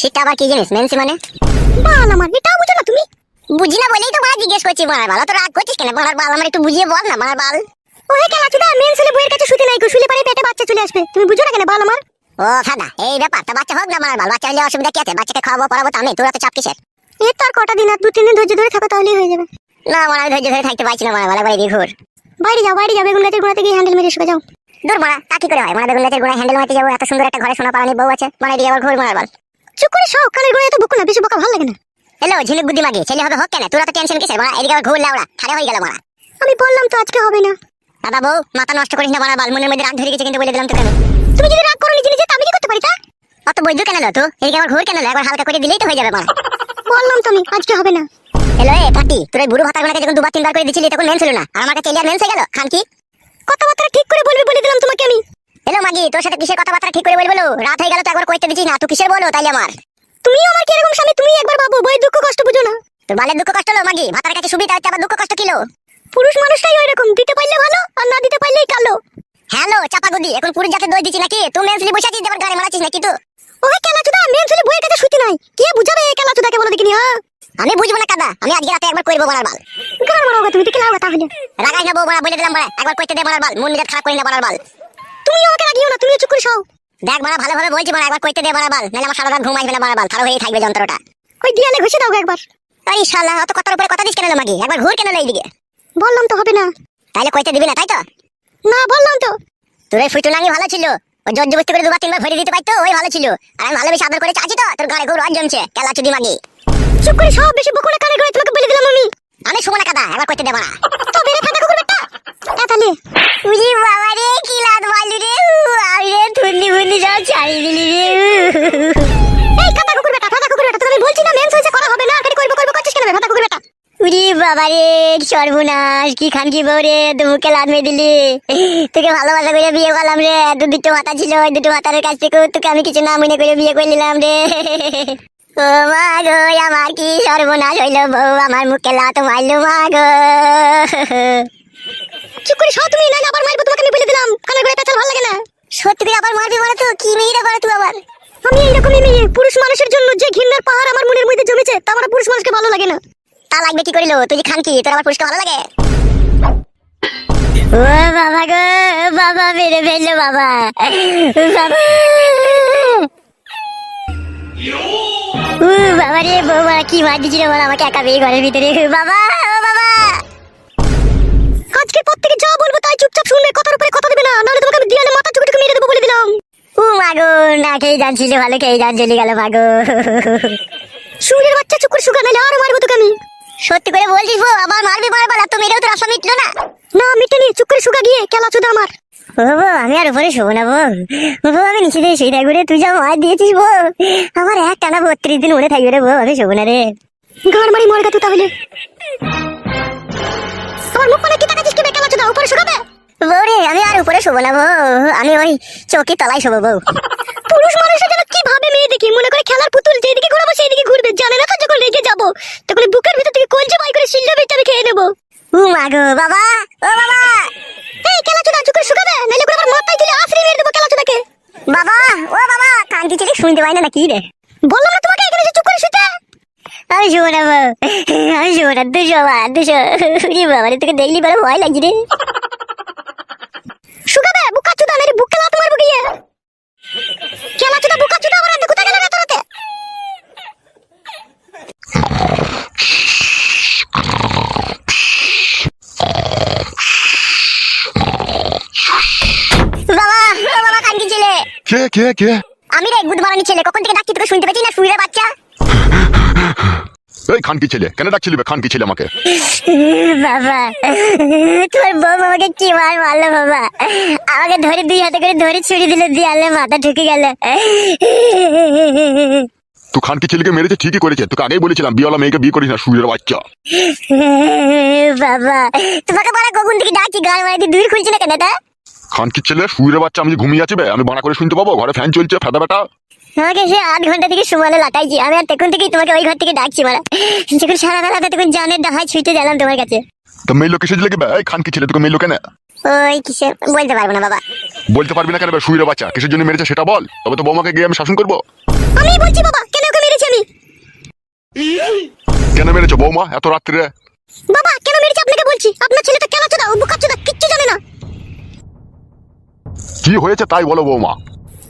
সেটা আবার কি জিনিস মেনসি মানে? বাল আমার এটাও বুঝো না তুমি। বুঝি না বলেই তো মারা জিজ্ঞেস করছি মারার বাল। তো রাগ করছিস কেন? মারার বাল আমার একটু বুঝিয়ে বল না মারার বাল। ও হে কেলা চুদা মেন্স হলে বইয়ের কাছে শুতে নাই গো শুলে পারে পেটে বাচ্চা চলে আসবে। তুমি বুঝো না কেন বাল আমার? ও ফাদা এই ব্যাপার তা বাচ্চা হোক না মারার বাল বাচ্চা হলে অসুবিধা কি আছে? বাচ্চাকে খাওয়াবো পড়াবো তো আমি তোরা তো চাপ কিসের? এর তো আর কটা দিন আর দু তিন দিন ধৈর্য ধরে থাকো তাহলেই হয়ে যাবে। না মারা আমি ধৈর্য ধরে থাকতে পারছি না মারা বাল একবার এদিকে ঘুর। বাইরে যাও বাইরে যাও বেগুন গাছের গোড়াতে গিয়ে হ্যান্ডেল মেরে শুকে যাও। দূর মারা তা কি করে হয়? মারা বেগুন গাছের গোড়ায় হ্যান্ডেল মারতে যাব এত সুন্দর একটা ঘরে সোনা পালানি বউ আছে। মারা এদিকে আবার ঘুর মারার বাল। চুপ করে সব কানের গোড়ায় তো বকো না বেশি বকা ভালো লাগে না। হ্যালো ঝিলিক বুদ্ধি মাগি ছেলে হবে হোক কেন? তোরা তো টেনশন কিসের? মারা এদিকে ঘুর লাউড়া খারে হয়ে গেল মারা আমি বললাম তো আজকে হবে না। দাদা বউ মাথা নষ্ট করিস না মারা বাল মনের মধ্যে রাগ ধরে গেছে কিন্তু বলে দিলাম তোকে আমি। তুমি যদি রাগ করো নিজে নিজে আমি কি করতে পারি তা? অত বৈদ্য কেন লো তো এদিকে আবার ঘুর কেন লো? একবার হালকা করে দিলেই তো হয়ে যাবে মারা বললাম তো আমি আজকে হবে না। হ্যালো এ পাটি তোর এই বুড়ো ভাতার গোনাকে যখন দুবার তিনবার করে দিছিলি তখন মেন ছিল না। আর আমার কাছে এলিয়ার মেন হয়ে গেল? খান কি? কথাবার্তা ঠিক করে বলবি বলে দিলাম তোমাকে আমি। হ্যালো মাগি তোর সাথে কিসের কথাবার্তা ঠিক করে বলব? রাত হয়ে গেল তো একবার কইতে দিছিস না তুই কিসের বলো তাইলে আমার? তুমিও আমার কি এরকম স্বামী তুমি একবার ভাবো বই দুঃখ কষ্ট বুঝো না। তোর বালের দুঃখ কষ্ট হলো মাগি ভাতার কাছে সুবিধা হচ্ছে আবার দুঃখ কষ্ট কিলো পুরুষ মানুষটাই ওই রকম দিতে পারলে ভালো আর না দিতে পারলেই কালো। হ্যালো চাপা গুদি এখন পুরুষ জাতে দই দিচ্ছি নাকি? তুই মেনসলি বসে আছিস দেবার গাড়ি মারাচ্ছিস নাকি তুই? ওই কেলা চুদা মেন ছেলে বইয়ের কাছে শুতে নাই। কে বুঝাবে এই কেলা চুদাকে বলো দেখিনি হ্যাঁ আমি বুঝব না কাদা। আমি আজকে রাতে একবার করব মারার বাল। গান মারাও তুমি? দেখে লাও তাহলে রাগাই না বউ মারা বলে দিলাম মারা একবার কইতে দে মারার বাল। মন মেজাজ খারাপ করি না মারার বাল। তুমি আমাকে রাগিও না তুমি চুপ করে সও দেখ মারা ভালোভাবে বলছি মারা একবার কইতে দে মারার বাল নাহলে আমার সারা রাত ঘুম আসবে না মারার বাল খারাপ হয়ে থাকবে যন্ত্রটা। ওই দিয়ালে ঘষে দাও একবার। এই শালা অত কথার উপরে কথা দিস কেন মাগি? একবার ঘুর কেন এইদিকে? বললাম তো হবে না। তাইলে কইতে দিবি না তাই তো? না বললাম তো। তোর এই ফুটু নাঙ্গি ভালো ছিল। ও জোর জবস্তি করে দুবার তিনবার ভরে দিতে পারতো ওই ভালো ছিল। আর আমি ভালোবেসে আদর করে চাচ্ছি তো তোর ঘরে ঘুর জমছে কেলা চুদি মাগি। চুপ করে সব বেশি বকো না কানে করে তোমাকে বলে দিলাম আমি। আমি শুভ না কাদা একবার কইতে দেবো না তো বেরে ফাটা কুকুর বেটা। তাহলে উজি বাবা বাবা রে সর্বনাশ কি খান কি বউ রে তুই মুখে লাদ মেয়ে দিলি। তোকে ভালোবাসা করে বিয়ে করলাম রে দু দুটো মাথা ছিল ওই দুটো মাথার কাছ থেকে তোকে আমি কিছু না মনে করে বিয়ে করে নিলাম রে। ও মা গো আমার কি সর্বনাশ হইল বউ আমার মুখে লাত মারলো মা গো। চুপ করে সব তুমি নাইলে আবার মারবো তোমাকে আমি বলে দিলাম। কানে করে পেঁচাল ভালো লাগে না। সত্যি করে আবার মারবি মানে তো? কি মেয়েরা করে তুই আবার? আমি এইরকমই মেয়ে। পুরুষ মানুষের জন্য যে ঘৃণার পাহাড় আমার মনের মধ্যে জমেছে তা আমার পুরুষ মানুষকে ভালো লাগে না। তা লাগবে কি করিল? তুই খান কি? তোর আমার ভালো লাগে? ও বাবা গো বাবা মেরে ফেলল বাবা। বাবা। উ বাবা রে বৌমা কি মার দিছিল বল আমাকে একা পেয়ে ঘরের ভিতরে? বাবা ও বাবা। আজকে পর থেকে যা বলব তাই চুপচাপ শুনবে কথার উপরে কথা দেবে না। নাহলে তোমাকে আমি দিয়ালে মাথা চুকে মেরে দেবো বলে দিলাম। ও মাগো না খেয়ে যাচ্ছিল ভালো খেয়ে যান চলে গেল মাগো সুরের বাচ্চা চুপ করে শুকা নাহলে আরও মারবো তোকে আমি। সত্যি করে বলছিস বউ আবার মারবি মারবার তো মেরেও তো রাস্তা মিটলো না। না মিটেনি চুপ করে শুকা গিয়ে কেলা চুদা আমার বাবা আমি আর উপরে শোবো না বউ। বাবা আমি নিচে দিয়ে সেই থাকব তুই যা মার দিয়েছিস বউ। আমার এক টানা বত্রিশ দিন উড়ে থাকবে রে বউ আমি শোবো না রে। ঘর মারি মরগা তুই তাহলে? আমার মুখ মানে কি তাকাচ্ছিস কি বেকালা চুদা উপরে শুকাবে বউ আমি আর উপরে শোবো না বউ আমি ওই চৌকি তলায় শোবো বউ পুরুষ মানুষের যেন কি ভাবে মেয়ে দেখি? মনে করে খেলার পুতুল যেদিকে ঘুরাবো সেইদিকে ঘুরবে। জানে না তো যখন রেগে যাব। তখন বুকের ভিতর থেকে কলজে বাই করে শিল্লা বেচে আমি খেয়ে নেব। ও মাগো বাবা! ও বাবা! এই কেলা চুদা চুপ করে শুকাবে? নাহলে করে আমার মাথায় তুলে আফরি মেরে দেবো কেলা চুদাকে বাবা, ও বাবা কান্তি ছেলে শুনতে পাই না নাকি রে? বললাম না তোমাকে এখানে চুপ করে শুতে? আমি শোবো না আমি শোবো না। দুশো বা দুশো। বাবা তোকে দেখলি বলে ভয় লাগছে রে। বুকা চুদা নারে বুক কেলা চুদা বুকা চুদা আমার কোথায় গেল বাবা বাবা কান্তি ছেলে? কে কে কে? আমি রে গুড মারানি ছেলে কখন থেকে ডাকছি তোকে শুনতে পেয়েছি না? শুয়ে বাচ্চা। এই খানকি ছেলে? কেন ডাকছিলি বে? খানকি ছেলে আমাকে? বাবা তোর বউ আমাকে কি মার মারলো বাবা? আমাকে ধরে দুই হাতে করে ধরে ছুরি দিলে দিয়ালে মাথা ঢুকে গেল। তুই খানকি ছেলেকে মেরেছে? ঠিকই করেছে। তোকে আগেই বলেছিলাম বিয়েওয়ালা মেয়েকে বিয়ে করিস না সুরের বাচ্চা। বাবা তোমাকে বড় কখন থেকে ডাকি গান মারি দিয়ে দূর খুলছে না কেন এটা? খানকি ছেলে? সুরের বাচ্চা আমি ঘুমিয়ে আছি বে? আমি বানা করে শুনতে পাবো? ঘরে ফ্যান চলছে ফেদা বেটা। আমাকে সে আধ ঘণ্টা থেকে সুমালে লাটাইছি। আমি আর তখন থেকেই তোমাকে ওই ঘর থেকে ডাকছি মারা। যখন সারা বেলাতে তখন জানের ডাহায় ছুটে গেলাম তোমার কাছে। তো মেয়ে লোক লেগে বে? এই খানকি ছেলে তোকে মেয়ে লোকে না ওই কিসে? বলতে পারব না বাবা। বলতে পারবি না কেন সুরের বাচ্চা? কিসের জন্য মেরেছে সেটা বল। তবে তো বৌমাকে গিয়ে আমি শাসন করব। আমি বলছি বাবা কেন ওকে মেরেছি আমি? কেন মেরেছো বৌমা এত রাত্রে? বাবা কেন মেরেছি আপনাকে বলছি? আপনার ছেলেটা কেন চোদা ও বুকা চোদা কিচ্ছু জানে না। কি হয়েছে তাই বলো বৌমা।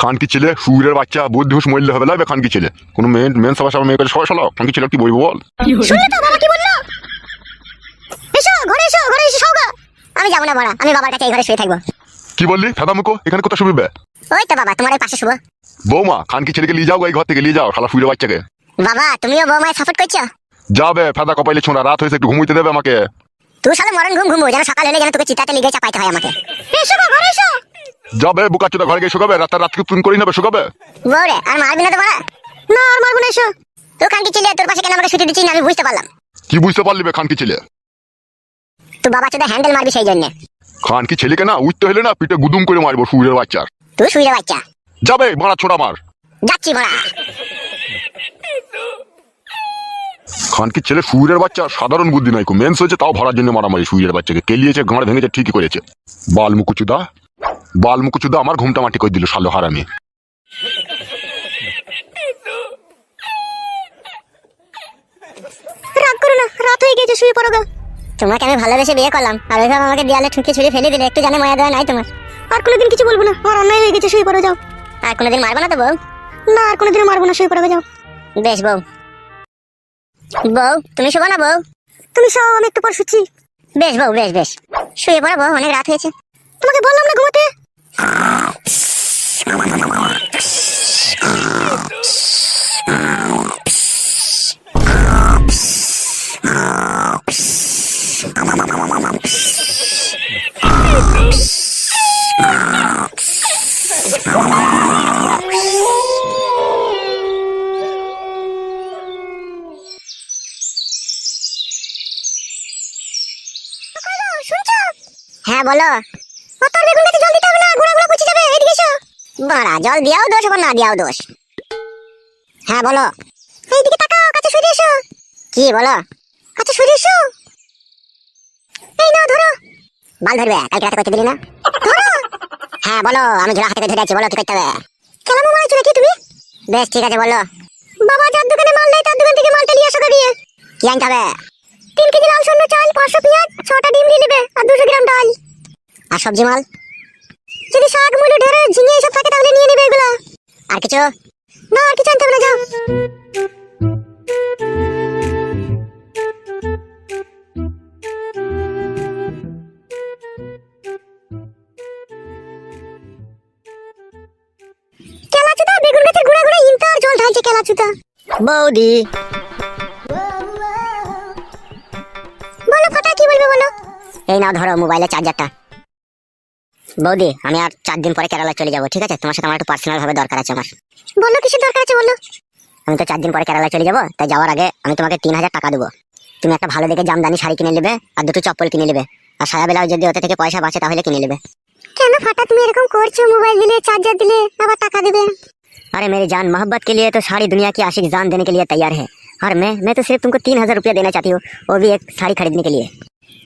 খানকি ছেলে সুরের বাচ্চা বুদ্ধি হুস মরলে হবে না বে খানকি ছেলে। কোনো মেয়ে মেন সবার সবার মেয়ে সবাই শালো খানকি ছেলে কি বলব বল? শুনলে তো বাবা কি বলল? এসো ঘরে এসো ঘরে এসে সৌগা আমি যাব না বড়া আমি বাবার কাছে এই ঘরে শুয়ে থাকব। কি বললি? মুখো এখানে কোথায় শুবি বে ওই তো বাবা তোমার পাশে শুভ বৌমা খানকি ছেলেকে নিয়ে যাও এই ঘর থেকে নিয়ে যাও শালা সুরের বাচ্চাকে। বাবা তুমিও বৌমায় সাপোর্ট করছ? যাবে ফেদা কপাইলে ছোঁড়া রাত হয়েছে একটু ঘুমুইতে দেবে আমাকে। তুই সালে মরণ ঘুম ঘুমবো যেন সকাল হলে যেন তোকে চিতাতে লিগে চাপাইতে হয় আমাকে। এসো ঘরে এসো। যাবে বুকা চোদা ঘরে গিয়ে শুকাবে রাতের রাতকে তুন করি নেবে শুকাবে? বৌরে আর মারবি না তো মারা না আর মারবো না এসো। তুই খানকি ছিলে তোর পাশে কেন আমাকে ছুটি দিচ্ছিস আমি বুঝতে পারলাম। কি বুঝতে পারলি বে খানকি ছেলে? তুই বাবা চোদা হ্যান্ডেল মারবি সেই জন্য। খানকি ছেলেকে না উঠতে হলে না পিঠে গুদুম করে মারবো সুরের বাচ্চার তুই শুয়ে বাচ্চা। যাবে মারা ছোড়া মার। যাচ্ছি মারা খানকি ছেলে সুরের বাচ্চা সাধারণ বুদ্ধি নাই মেন্স হয়েছে তাও ভরার জন্য মারামারি সুরের বাচ্চাকে। কেলিয়েছে গাঁড় ভেঙেছে ঠিকই করেছে। বাল মুকুচুদা বাল মুকুচুদা আমার ঘুমটা মাটি করে দিল সালো হারামি। রাগ করো না রাত হয়ে গেছে শুয়ে পড়ো গা। তোমাকে আমি ভালোবেসে বিয়ে করলাম আর ওইভাবে আমাকে দেয়ালে ঠুকে ছুড়ে ফেলে দিলে একটু জানে মায়া দেওয়া নাই তোমার। আর কোনোদিন কিছু বলব না আমার অন্যায় হয়ে গেছে শুয়ে পড়ো যাও। আর কোনোদিন মারবো না তো বউ? না আর কোনোদিনও মারবো না শুয়ে পড়ো যাও। বেশ বউ। বউ তুমি শোবো না বউ? তুমি সব আমি একটু পর শুচ্ছি। বেশ বউ বেশ বেশ। শুয়ে পড়ো বউ অনেক রাত হয়েছে। তোমাকে বললাম না ঘুমাতে? হ্যাঁ বলো। ও, তোর বেগুন গাছে জল দিতে হবে না? গুঁড়া গুঁড়া পচে যাবে, এদিকে এসো। বাড়া, জল দিয়াও দোষ, আবার না দিয়াও দোষ। হ্যাঁ বলো। এইদিকে তাকাও, কাছে সরে এসো। কি, বলো? কাছে সরে এসো। এই নাও, ধরো। বাল ধরবে, কালকে রাতে করতে দিলি না? ধরো। হ্যাঁ বলো, আমি ঝোলা হাতে ধরে আছি বলো, কি করতে হবে? কেলামো মারাইছো নাকি তুমি? বেশ, ঠিক আছে, বলো। বাবা, যার দোকানে মাল নেই, তার দোকান থেকে মালটা নিয়ে আসো গিয়ে। কি আনতে হবে? তিন কেজি লাল সন্ন্য চাল, পাঁচশো পেঁয়াজ, ছটা ডিম নিয়ে নেবে, আর দুশো গ্রাম ডাল। আর সবজি মাল? যদি শাক, মুলো ঢেঁড়ে ঝিঙে এসব থাকে, তাহলে নিয়ে নেবে এগুলো। আর কিছু? না, আর কিছু আনতে হবে না, যাও। বৌদি এই নাও ধরো মোবাইলের চার্জারটা বৌদি আমি আর চার দিন পরে কেরালা চলে যাবো ঠিক আছে তোমার সাথে আমার একটু পার্সোনাল ভাবে দরকার আছে আমার বলো কিসের দরকার আছে বলো আমি তো চার দিন পরে কেরালা চলে যাবো তাই যাওয়ার আগে আমি তোমাকে তিন হাজার টাকা দেবো তুমি একটা ভালো দেখে জামদানি শাড়ি কিনে নেবে আর দুটো চপ্পল কিনে নেবে আর সায়া বেলাও যদি ওতে থেকে পয়সা বাঁচে তাহলে কিনে নেবে কেন ফাটা তুমি এরকম করছো মোবাইল দিলে চার্জার দিলে আবার টাকা দেবে अरे मेरी जान मोहब्बत के लिए तो सारी दुनिया की आशिक जान देने के लिए तैयार है और मैं मैं तो सिर्फ तुमको तीन हजार रुपया देना चाहती हूँ वो भी एक শাড়ি खरीदने के लिए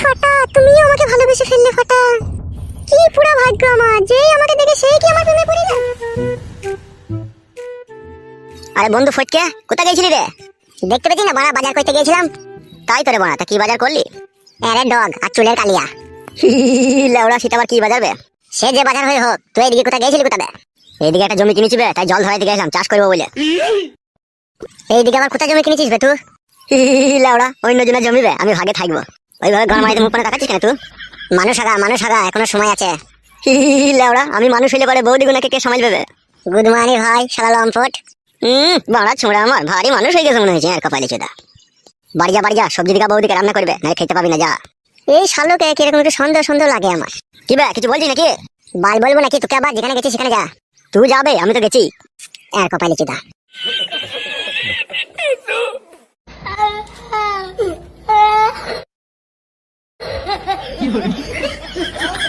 ফাটা, তুমিও আমাকে ভালোবেসে ফেললে ফাটা। কি পুরো ভাগ্য আমার যেই আমাকে দেখে সেই কি আমার প্রেমে পড়ে যায় আরে বন্ধু ফটকে, কোথায় গেছিলি রে? দেখতে পেয়েছি না, বাড়া বাজার করতে গিয়েছিলাম? তাই তো রে বাড়া তা কি বাজার করলি? আরে ডগ, আর চুলের কালিয়া। লেওড়া, সেটা আবার কি বাজারবে সে যে বাজার হয়ে হোক, তুই এদিকে কোথায় গেছিলি কোথায় এইদিকে একটা জমি কিনেছি বে, তাই জল ধরাই গেছিলাম চাষ করব বলে। এইদিকে আবার কোথায় জমি কিনেছিস বে তুই? লেওড়া, অন্য জনের জমি বে, আমি ভাগে থাকব। ওইভাবে ঘর মারিতে মুখ পানে তাকাচ্ছিস কেন তুই? মানুষ আগা মানুষ আগা, এখনও সময় আছে। লেওড়া, আমি মানুষ হইলে পরে বৌদি গুনাকে কে সামাল দেবে? গুড মর্নিং ভাই, শালা লম্পট। হুম বাড়া ছোঁড়া আমার, ভারী মানুষ হয়ে গেছে মনে হয়েছে আর কপালে চোদা। বাড়ি যা বাড়ি যা, সবজি দিকা বৌদিকে রান্না করবে না খেতে পাবি না, যা। এই শালোকে কীরকম একটু সন্দেহ সন্দেহ লাগে আমার। কি বে, কিছু বলছি নাকি? বাল বলব নাকি, তোকে আবার যেখানে গেছিস সেখানে যা। তুই যাবে, আমি তো গেছি। আর কপালে চুদা। 哎呦我